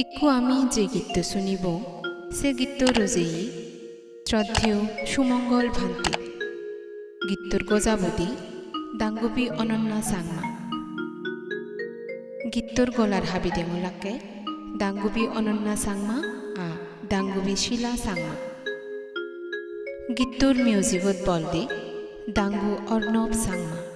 ইক্ষু আমি যে গীত শুনিব, সে গীত রোজেই শ্রদ্ধেয় সুমঙ্গল ভান্তি। গীতর গজাবতি দাঙ্গুপি অনন্যা সাংমা গীতর গলার হাবিদে মোলাকে দাঙ্গুবি অনন্যা সাংমা আ দাঙ্গুবি শিলা সাংমা গীতর মিউজিকত বলদে দাঙ্গু অর্ণব সাংমা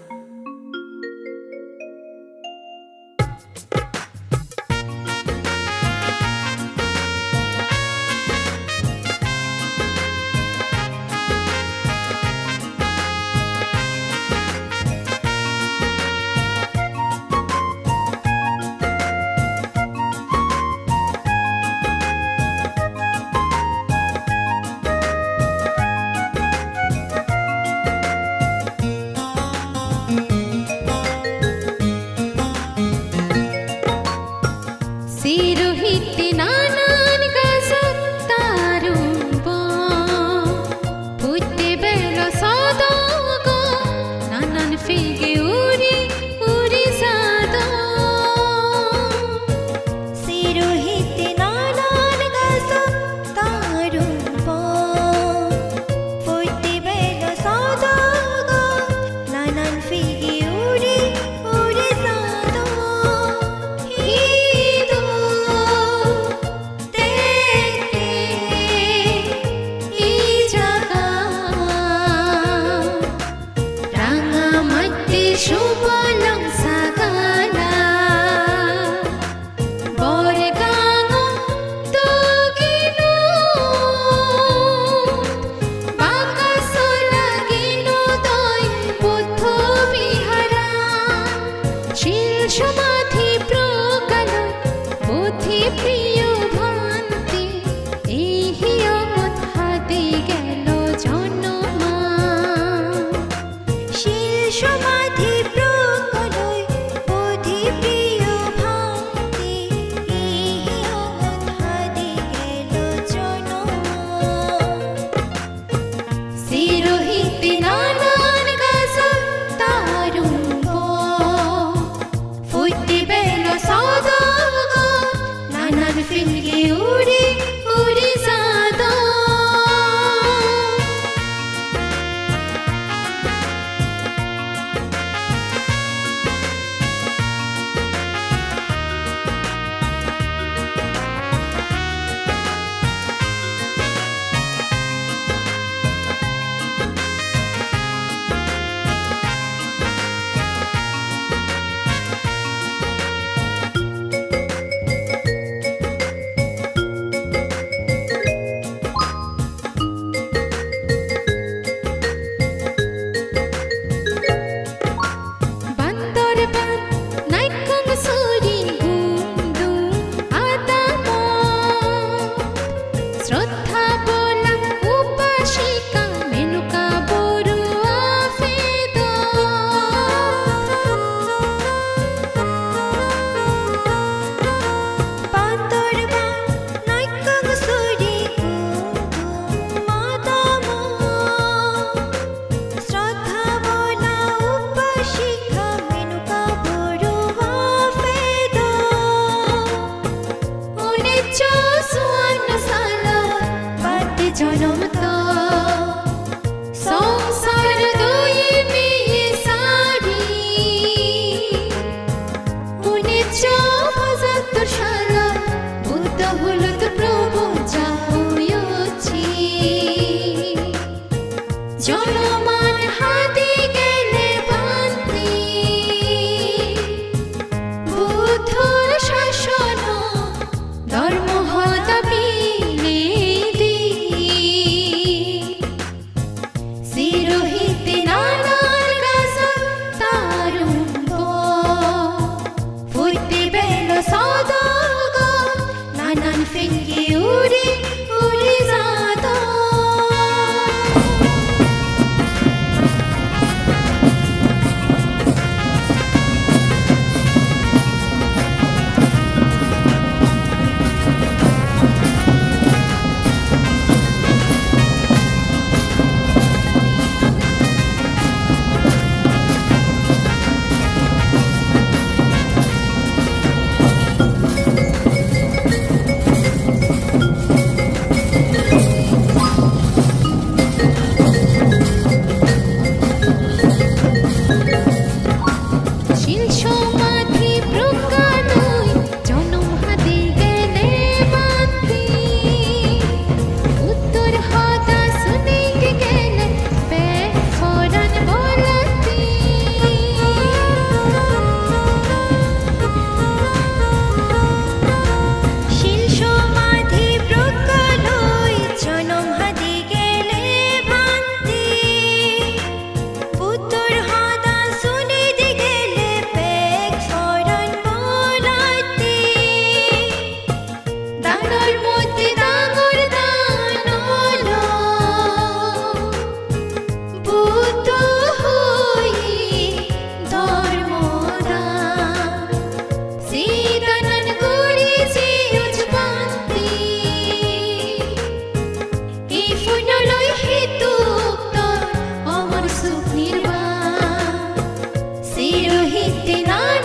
कीर्तिराज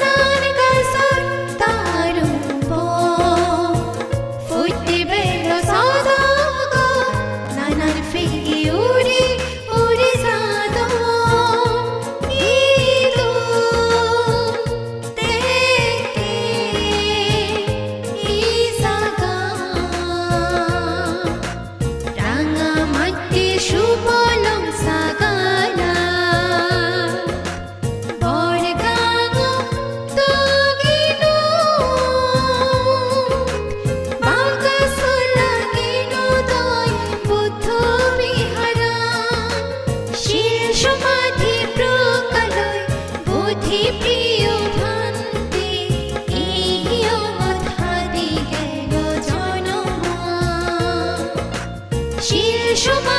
শিল